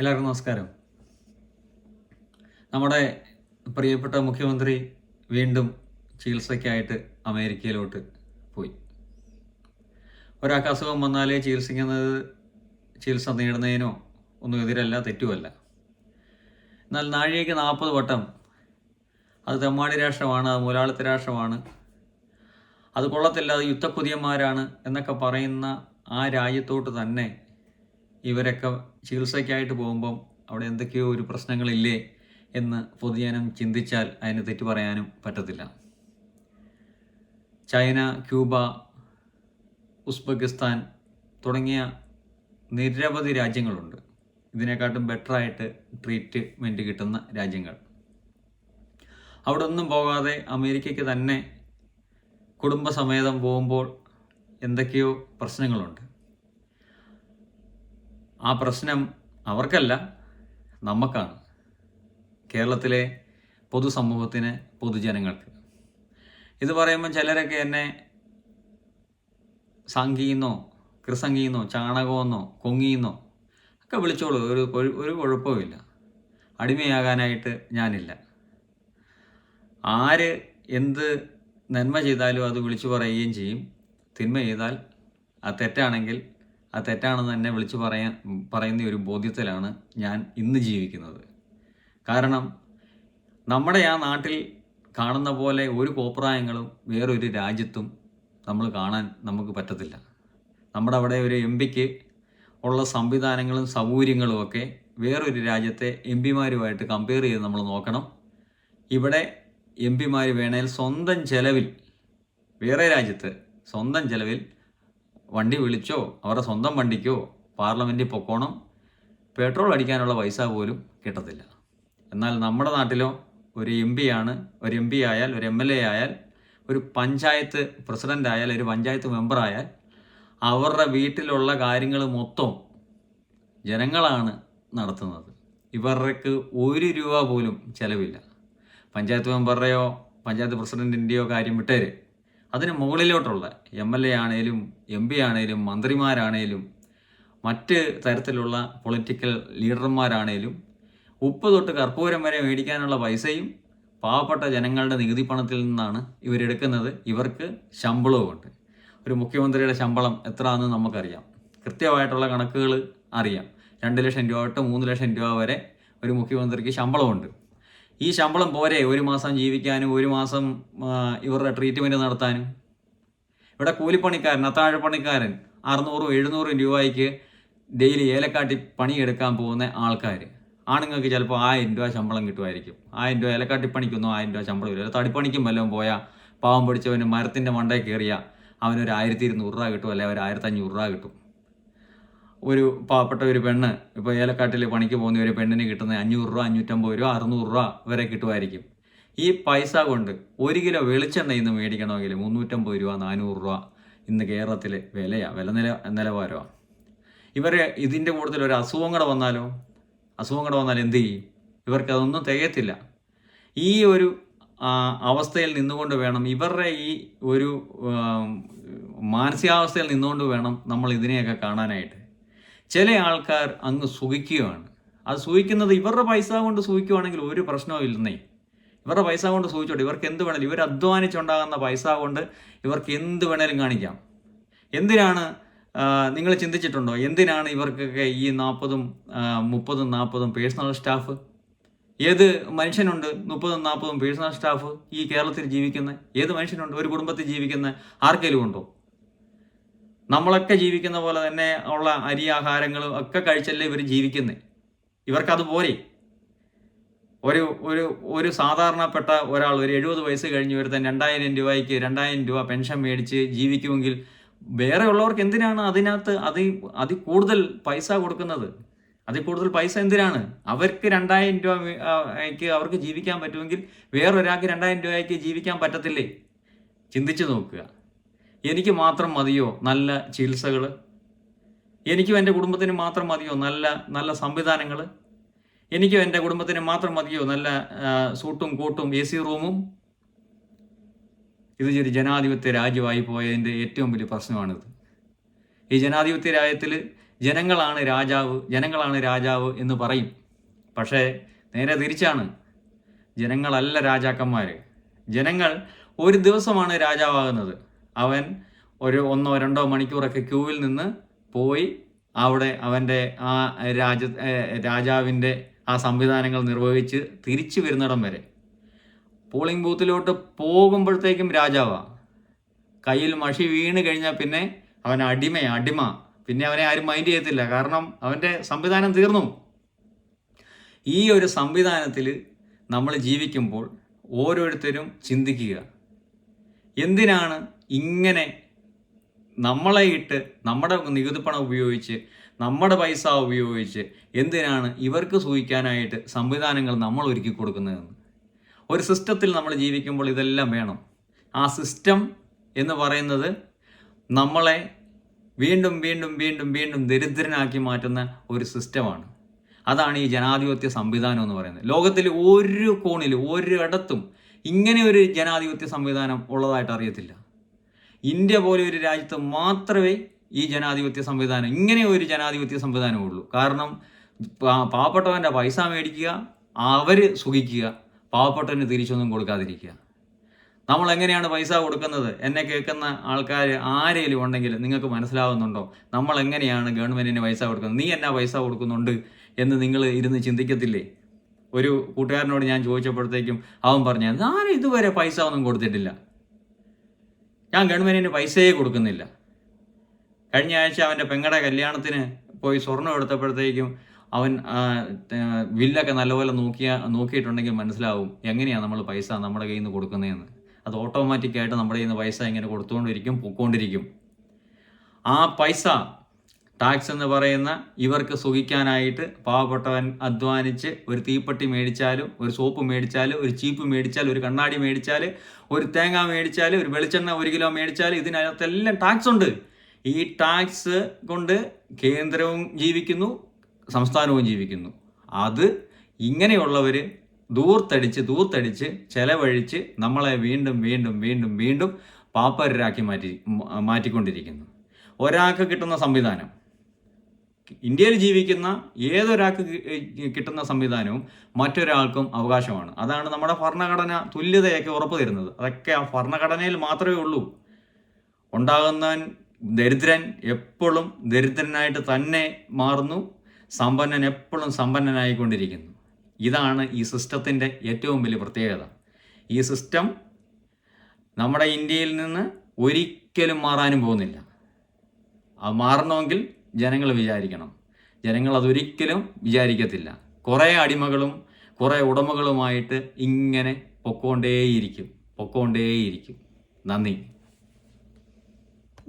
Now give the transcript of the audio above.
എല്ലാവർക്കും നമസ്കാരം. നമ്മുടെ പ്രിയപ്പെട്ട മുഖ്യമന്ത്രി വീണ്ടും ചികിത്സയ്ക്കായിട്ട് അമേരിക്കയിലോട്ട് പോയി. ഒരാൾക്ക് അസുഖം വന്നാലേ ചികിത്സിക്കുന്നത് ചികിത്സ നേടുന്നതിനോ ഒന്നും എതിരല്ല തെറ്റുമല്ല. എന്നാൽ നാഴികയ്ക്ക് നാൽപ്പത് വട്ടം അത് തെമ്മാടി രാഷ്ട്രമാണ് അത് മുലാളിത്ത രാഷ്ട്രമാണ് അത് കൊള്ളത്തില്ല അത് യുദ്ധക്കുതിയന്മാരാണ് എന്നൊക്കെ പറയുന്ന ആ രാജ്യത്തോട്ട് തന്നെ ഇവരൊക്കെ ചികിത്സയ്ക്കായിട്ട് പോകുമ്പം അവിടെ എന്തൊക്കെയോ ഒരു പ്രശ്നങ്ങളില്ലേ എന്ന് പൊതുജനം ചിന്തിച്ചാൽ അതിന് തെറ്റു പറയാനും പറ്റത്തില്ല. ചൈന ക്യൂബ ഉസ്ബെക്കിസ്ഥാൻ തുടങ്ങിയ നിരവധി രാജ്യങ്ങളുണ്ട്. ഇതിനെക്കാട്ടും ബെറ്ററായിട്ട് ട്രീറ്റ്മെന്റ് കിട്ടുന്ന രാജ്യങ്ങൾ. അവിടെ ഒന്നും പോകാതെ അമേരിക്കയ്ക്ക് തന്നെ കുടുംബസമേതം പോകുമ്പോൾ എന്തൊക്കെയോ പ്രശ്നങ്ങളുണ്ട്. ആ പ്രശ്നം അവർക്കല്ല നമുക്കാണ് കേരളത്തിലെ പൊതുസമൂഹത്തിന് പൊതുജനങ്ങൾക്ക്. ഇത് പറയുമ്പോൾ ചിലരൊക്കെ എന്നെ സംഘീന്നോ കൃസംഗീന്നോ ചാണകമെന്നോ കൊങ്ങീന്നോ ഒക്കെ വിളിച്ചോളൂ. ഒരു ഒരു- ഒരു കുഴപ്പവുമില്ല. അടിമയാകാനായിട്ട് ഞാനില്ല. ആര് എന്ത് നന്മ ചെയ്താലും അത് വിളിച്ചു പറയുകയും ചെയ്യും. തിന്മ ചെയ്താൽ അത് തെറ്റാണെങ്കിൽ അത് തെറ്റാണെന്ന് തന്നെ വിളിച്ചു പറയാൻ പറയുന്ന ഒരു ബോധ്യത്തിലാണ് ഞാൻ ഇന്ന് ജീവിക്കുന്നത്. കാരണം നമ്മുടെ ആ നാട്ടിൽ കാണുന്ന പോലെ ഒരു കോപ്രായങ്ങളും വേറൊരു രാജ്യത്തും നമ്മൾ കാണാൻ നമുക്ക് പറ്റത്തില്ല. നമ്മുടെ അവിടെ ഒരു എം പിക്ക് ഉള്ള സംവിധാനങ്ങളും സൗകര്യങ്ങളും ഒക്കെ വേറൊരു രാജ്യത്തെ എം പിമാരുമായിട്ട് കമ്പയർ ചെയ്ത് നമ്മൾ നോക്കണം. ഇവിടെ എം പിമാർ വേണേൽ സ്വന്തം ചെലവിൽ വേറെ രാജ്യത്ത് സ്വന്തം ചെലവിൽ വണ്ടി വിളിച്ചോ അവരുടെ സ്വന്തം വണ്ടിക്കോ പാർലമെന്റിൽ പൊക്കോണം പെട്രോൾ അടിക്കാനുള്ള പൈസ പോലും കിട്ടത്തില്ല. എന്നാൽ നമ്മുടെ നാട്ടിലോ ഒരു എം പി ആണ് ഒരു എം പി ആയാൽ ഒരു എം എൽ എ ആയാൽ ഒരു പഞ്ചായത്ത് പ്രസിഡന്റ് ആയാൽ ഒരു പഞ്ചായത്ത് മെമ്പർ ആയാൽ അവരുടെ വീട്ടിലുള്ള കാര്യങ്ങൾ മൊത്തം ജനങ്ങളാണ് നടത്തുന്നത്. ഇവർക്ക് ഒരു രൂപ പോലും ചിലവില്ല. പഞ്ചായത്ത് മെമ്പറുടെയോ പഞ്ചായത്ത് പ്രസിഡന്റിന്റെയോ കാര്യം വിട്ടേര്. അതിന് മുകളിലോട്ടുള്ള എം എൽ എ ആണേലും എം പി ആണേലും മന്ത്രിമാരാണേലും മറ്റ് തരത്തിലുള്ള പൊളിറ്റിക്കൽ ലീഡർമാരാണേലും ഉപ്പ് തൊട്ട് കർപ്പൂരം വരെ മേടിക്കാനുള്ള പൈസയും പാവപ്പെട്ട ജനങ്ങളുടെ നികുതി പണത്തിൽ നിന്നാണ് ഇവരെടുക്കുന്നത് ഇവർക്ക് ശമ്പളവുമുണ്ട് ഒരു മുഖ്യമന്ത്രിയുടെ ശമ്പളം എത്രയാണെന്ന് നമുക്കറിയാം. കൃത്യമായിട്ടുള്ള കണക്കുകൾ അറിയാം. രണ്ട് ലക്ഷം രൂപ തൊട്ട് മൂന്ന് ലക്ഷം രൂപ വരെ ഒരു മുഖ്യമന്ത്രിക്ക് ശമ്പളമുണ്ട്. ഈ ശമ്പളം പോരെ ഒരു മാസം ജീവിക്കാനും ഒരു മാസം ഇവരുടെ ട്രീറ്റ്മെന്റ് നടത്താനും. ഇവിടെ കൂലിപ്പണിക്കാരൻ അത്താഴപ്പണിക്കാരൻ അറുന്നൂറും എഴുന്നൂറും രൂപയ്ക്ക് ഡെയിലി ഏലക്കാട്ടി പണിയെടുക്കാൻ പോകുന്ന ആൾക്കാർ ആണുങ്ങൾക്ക് ചിലപ്പോൾ ആയിരം രൂപ ശമ്പളം കിട്ടുമായിരിക്കും. ആയിരം രൂപ ഏലക്കാട്ടി പണിക്കൊന്നും ആയിരം രൂപ ശമ്പളം ഇല്ല. തടിപ്പണിക്കും വല്ലതും പോയാൽ പാവം പിടിച്ചവന് മരത്തിന്റെ മണ്ടയിൽ കയറിയ അവനൊരു ആയിരത്തി ഇരുന്നൂറ് രൂപ കിട്ടും അല്ലെങ്കിൽ ഒരു ആയിരത്തഞ്ഞൂറ് രൂപ കിട്ടും. ഒരു പാവപ്പെട്ട ഒരു പെണ്ണ് ഇപ്പോൾ ഏലക്കാട്ടിൽ പണിക്ക് പോകുന്ന ഒരു പെണ്ണിന് കിട്ടുന്ന അഞ്ഞൂറ് രൂപ അഞ്ഞൂറ്റമ്പത് രൂപ അറുന്നൂറ് രൂപ വരെ കിട്ടുമായിരിക്കും. ഈ പൈസ കൊണ്ട് ഒരു കിലോ വെളിച്ചെണ്ണ ഇന്ന് മേടിക്കണമെങ്കിൽ മുന്നൂറ്റമ്പത് രൂപ നാനൂറ് രൂപ ഇന്ന് കേരളത്തിൽ വിലയാണ് വില നില നിലവാരമാണ് ഇവർ ഇതിന്റെ കൂടുതൽ ഒരു അസുഖം കൂടെ വന്നാലോ? അസുഖം കൂടെ വന്നാൽ എന്ത് ചെയ്യും? ഇവർക്ക് അതൊന്നും തികയത്തില്ല. ഈ ഒരു അവസ്ഥയിൽ നിന്നുകൊണ്ട് വേണം ഇവരുടെ ഈ ഒരു മാനസികാവസ്ഥയിൽ നിന്നുകൊണ്ട് വേണം നമ്മൾ ഇതിനെയൊക്കെ കാണാനായിട്ട്. ചില ആൾക്കാർ അങ്ങ് സുഖിക്കുകയാണ്. അത് സൂഹിക്കുന്നത് ഇവരുടെ പൈസ കൊണ്ട് സൂഹിക്കുവാണെങ്കിൽ ഒരു പ്രശ്നവും ഇല്ലെന്നേ. ഇവരുടെ പൈസ കൊണ്ട് സൂഹിച്ചോട്ടെ ഇവർക്ക് എന്ത് വേണേലും ഇവർ അധ്വാനിച്ചുണ്ടാകുന്ന പൈസ കൊണ്ട് ഇവർക്ക് എന്ത് വേണേലും കാണിക്കാം. എന്തിനാണ് നിങ്ങൾ ചിന്തിച്ചിട്ടുണ്ടോ? എന്തിനാണ് ഇവർക്കൊക്കെ ഈ നാൽപ്പതും മുപ്പതും നാൽപ്പതും പേഴ്സണൽ സ്റ്റാഫ്? ഏത് മനുഷ്യനുണ്ട് മുപ്പതും നാൽപ്പതും പേഴ്സണൽ സ്റ്റാഫ് ഈ കേരളത്തിൽ ജീവിക്കുന്ന ഏത് മനുഷ്യനുണ്ട്? ഒരു കുടുംബത്തിൽ ജീവിക്കുന്ന ആർക്കെങ്കിലും ഉണ്ടോ? നമ്മളൊക്കെ ജീവിക്കുന്ന പോലെ തന്നെ ഉള്ള അരി ആഹാരങ്ങളും ഒക്കെ കഴിച്ചല്ലേ ഇവർ ജീവിക്കുന്നത് ഇവർക്കത് പോരെ ഒരു ഒരു ഒരു സാധാരണപ്പെട്ട ഒരാൾ ഒരു എഴുപത് വയസ്സ് കഴിഞ്ഞ് ഒരുത്തൻ രണ്ടായിരം രൂപയ്ക്ക് രണ്ടായിരം രൂപ പെൻഷൻ മേടിച്ച് ജീവിക്കുമെങ്കിൽ വേറെ ഉള്ളവർക്ക് എന്തിനാണ് അതിനകത്ത് അതി അതി കൂടുതൽ പൈസ കൊടുക്കുന്നത്? അതിൽ കൂടുതൽ പൈസ എന്തിനാണ്? അവർക്ക് രണ്ടായിരം രൂപ മേ- അവർക്ക് ജീവിക്കാൻ പറ്റുമെങ്കിൽ വേറൊരാൾക്ക് രണ്ടായിരം രൂപയ്ക്ക് ജീവിക്കാൻ പറ്റത്തില്ലേ? ചിന്തിച്ചു നോക്കുക. എനിക്ക് മാത്രം മതിയോ നല്ല ചികിത്സകൾ എനിക്കും എന്റെ കുടുംബത്തിന് മാത്രം മതിയോ നല്ല നല്ല സംവിധാനങ്ങൾ എനിക്കും എന്റെ കുടുംബത്തിന് മാത്രം മതിയോ നല്ല സൂട്ടും കൂട്ടും എ സി റൂമും? ഇത് ഒരു ജനാധിപത്യ രാജ്യമായി പോയതിന്റെ ഏറ്റവും വലിയ പ്രശ്നമാണിത്. ഈ ജനാധിപത്യ രാജ്യത്തിൽ ജനങ്ങളാണ് രാജാവ് ജനങ്ങളാണ് രാജാവ് എന്ന് പറയും. പക്ഷേ നേരെ തിരിച്ചാണ്. ജനങ്ങളല്ല രാജാക്കന്മാർ ജനങ്ങൾ ഒരു ദിവസമാണ് രാജാവാകുന്നത്. അവൻ ഒരു ഒന്നോ രണ്ടോ മണിക്കൂറൊക്കെ ക്യൂവിൽ നിന്ന് പോയി അവിടെ അവന്റെ ആ രാജ രാജാവിന്റെ ആ സംവിധാനങ്ങൾ നിർവഹിച്ച് തിരിച്ചു വരുന്നിടം വരെ. പോളിംഗ് ബൂത്തിലോട്ട് പോകുമ്പോഴത്തേക്കും രാജാവാ. കയ്യിൽ മഷി വീണ് കഴിഞ്ഞാൽ പിന്നെ അവൻ അടിമ അടിമ. പിന്നെ അവനെ ആരും മൈൻഡ് ചെയ്യത്തില്ല. കാരണം അവന്റെ സംവിധാനം തീർന്നു. ഈ ഒരു സംവിധാനത്തിൽ നമ്മൾ ജീവിക്കുമ്പോൾ ഓരോരുത്തരും ചിന്തിക്കുക എന്തിനാണ് ഇങ്ങനെ നമ്മളെ ഇട്ട് നമ്മുടെ പണം ഉപയോഗിച്ച് നമ്മുടെ പൈസ ഉപയോഗിച്ച് എന്തിനാണ് ഇവർക്ക് സൂഹിക്കാനായിട്ട് സംവിധാനങ്ങൾ നമ്മൾ ഒരുക്കി കൊടുക്കുന്നതെന്ന്? ഒരു സിസ്റ്റത്തിൽ നമ്മൾ ജീവിക്കുമ്പോൾ ഇതെല്ലാം വേണം. ആ സിസ്റ്റം എന്ന് പറയുന്നത് നമ്മളെ വീണ്ടും വീണ്ടും വീണ്ടും വീണ്ടും ദരിദ്രനാക്കി മാറ്റുന്ന ഒരു സിസ്റ്റമാണ്. അതാണ് ഈ ജനാധിപത്യ സംവിധാനം എന്ന് പറയുന്നത്. ലോകത്തിൽ ഒരു കോണിൽ ഒരിടത്തും ഇങ്ങനെ ഒരു ജനാധിപത്യ സംവിധാനം ഉള്ളതായിട്ട് അറിയത്തില്ല. ഇന്ത്യ പോലെ ഒരു രാജ്യത്ത് മാത്രമേ ഈ ജനാധിപത്യ സംവിധാനം ഇങ്ങനെ ഒരു ജനാധിപത്യ സംവിധാനമുള്ളൂ കാരണം പാവപ്പെട്ടവന്റെ പൈസ മേടിക്കുക അവർ സുഖിക്കുക പാവപ്പെട്ടവന് തിരിച്ചൊന്നും കൊടുക്കാതിരിക്കുക. നമ്മൾ എങ്ങനെയാണ് പൈസ കൊടുക്കുന്നത്? എന്നെ കേൾക്കുന്ന ആൾക്കാർ ആരെങ്കിലും ഉണ്ടെങ്കിൽ നിങ്ങൾക്ക് മനസ്സിലാവുന്നുണ്ടോ? നമ്മൾ എങ്ങനെയാണ് ഗവൺമെന്റിന് പൈസ കൊടുക്കുന്നത്? നീ എന്നാ പൈസ കൊടുക്കുന്നുണ്ട് എന്ന് നിങ്ങൾ ഇരുന്ന് ചിന്തിക്കത്തില്ലേ? ഒരു കൂട്ടുകാരനോട് ഞാൻ ചോദിച്ചപ്പോഴത്തേക്കും അവൻ പറഞ്ഞു ഞാൻ ഇതുവരെ പൈസ ഒന്നും കൊടുത്തിട്ടില്ല. ഞാൻ ഗവൺമെന്റിന് പൈസയെ കൊടുക്കുന്നില്ല. കഴിഞ്ഞ ആഴ്ച അവന്റെ പെങ്ങടെ കല്യാണത്തിന് പോയി സ്വർണം എടുത്തപ്പോഴത്തേക്കും അവൻ ബില്ലൊക്കെ നല്ലപോലെ നോക്കിയ നോക്കിയിട്ടുണ്ടെങ്കിൽ മനസ്സിലാവും എങ്ങനെയാണ് നമ്മൾ പൈസ നമ്മുടെ കയ്യിൽ നിന്ന് കൊടുക്കുന്നതെന്ന്. അത് ഓട്ടോമാറ്റിക്കായിട്ട് നമ്മുടെ കയ്യിൽ നിന്ന് പൈസ ഇങ്ങനെ കൊടുത്തുകൊണ്ടിരിക്കും പൊക്കോണ്ടിരിക്കും. ആ പൈസ ടാക്സ് എന്ന് പറയുന്ന ഇവർക്ക് സുഖിക്കാനായിട്ട് പാവപ്പെട്ടവൻ അധ്വാനിച്ച് ഒരു തീപ്പെട്ടി മേടിച്ചാലും ഒരു സോപ്പ് മേടിച്ചാലും ഒരു ചീപ്പ് മേടിച്ചാലും ഒരു കണ്ണാടി മേടിച്ചാൽ ഒരു തേങ്ങ മേടിച്ചാൽ ഒരു വെളിച്ചെണ്ണ ഒരു കിലോ മേടിച്ചാൽ ഇതിനകത്തെല്ലാം ടാക്സ് ഉണ്ട്. ഈ ടാക്സ് കൊണ്ട് കേന്ദ്രവും ജീവിക്കുന്നു സംസ്ഥാനവും ജീവിക്കുന്നു. അത് ഇങ്ങനെയുള്ളവർ ദൂർത്തടിച്ച് ദൂർത്തടിച്ച് ചെലവഴിച്ച് നമ്മളെ വീണ്ടും വീണ്ടും വീണ്ടും വീണ്ടും പാപ്പരരാക്കി മാറ്റി മാറ്റിക്കൊണ്ടിരിക്കുന്നു. ഒരാൾക്ക് കിട്ടുന്ന സംവിധാനം. ഇന്ത്യയിൽ ജീവിക്കുന്ന ഏതൊരാൾക്ക് കിട്ടുന്ന സംവിധാനവും മറ്റൊരാൾക്കും അവകാശമാണ്. അതാണ് നമ്മുടെ ഭരണഘടന തുല്യതയൊക്കെ ഉറപ്പു തരുന്നത്. അതൊക്കെ ആ ഭരണഘടനയിൽ മാത്രമേ ഉള്ളൂ. ഉണ്ടാകുന്നവൻ ദരിദ്രൻ എപ്പോഴും ദരിദ്രനായിട്ട് തന്നെ മാറുന്നു. സമ്പന്നൻ എപ്പോഴും സമ്പന്നനായിക്കൊണ്ടിരിക്കുന്നു. ഇതാണ് ഈ സിസ്റ്റത്തിന്റെ ഏറ്റവും വലിയ പ്രത്യേകത. ഈ സിസ്റ്റം നമ്മുടെ ഇന്ത്യയിൽ നിന്ന് ഒരിക്കലും മാറാനും പോകുന്നില്ല. അത് മാറണമെങ്കിൽ ജനങ്ങൾ വിചാരിക്കണം. ജനങ്ങൾ അതൊരിക്കലും വിചാരിക്കത്തില്ല. കുറേ അടിമകളും കുറേ ഉടമകളുമായിട്ട് ഇങ്ങനെ പൊക്കോണ്ടേയിരിക്കും. പൊക്കോണ്ടേയിരിക്കും. നന്ദി.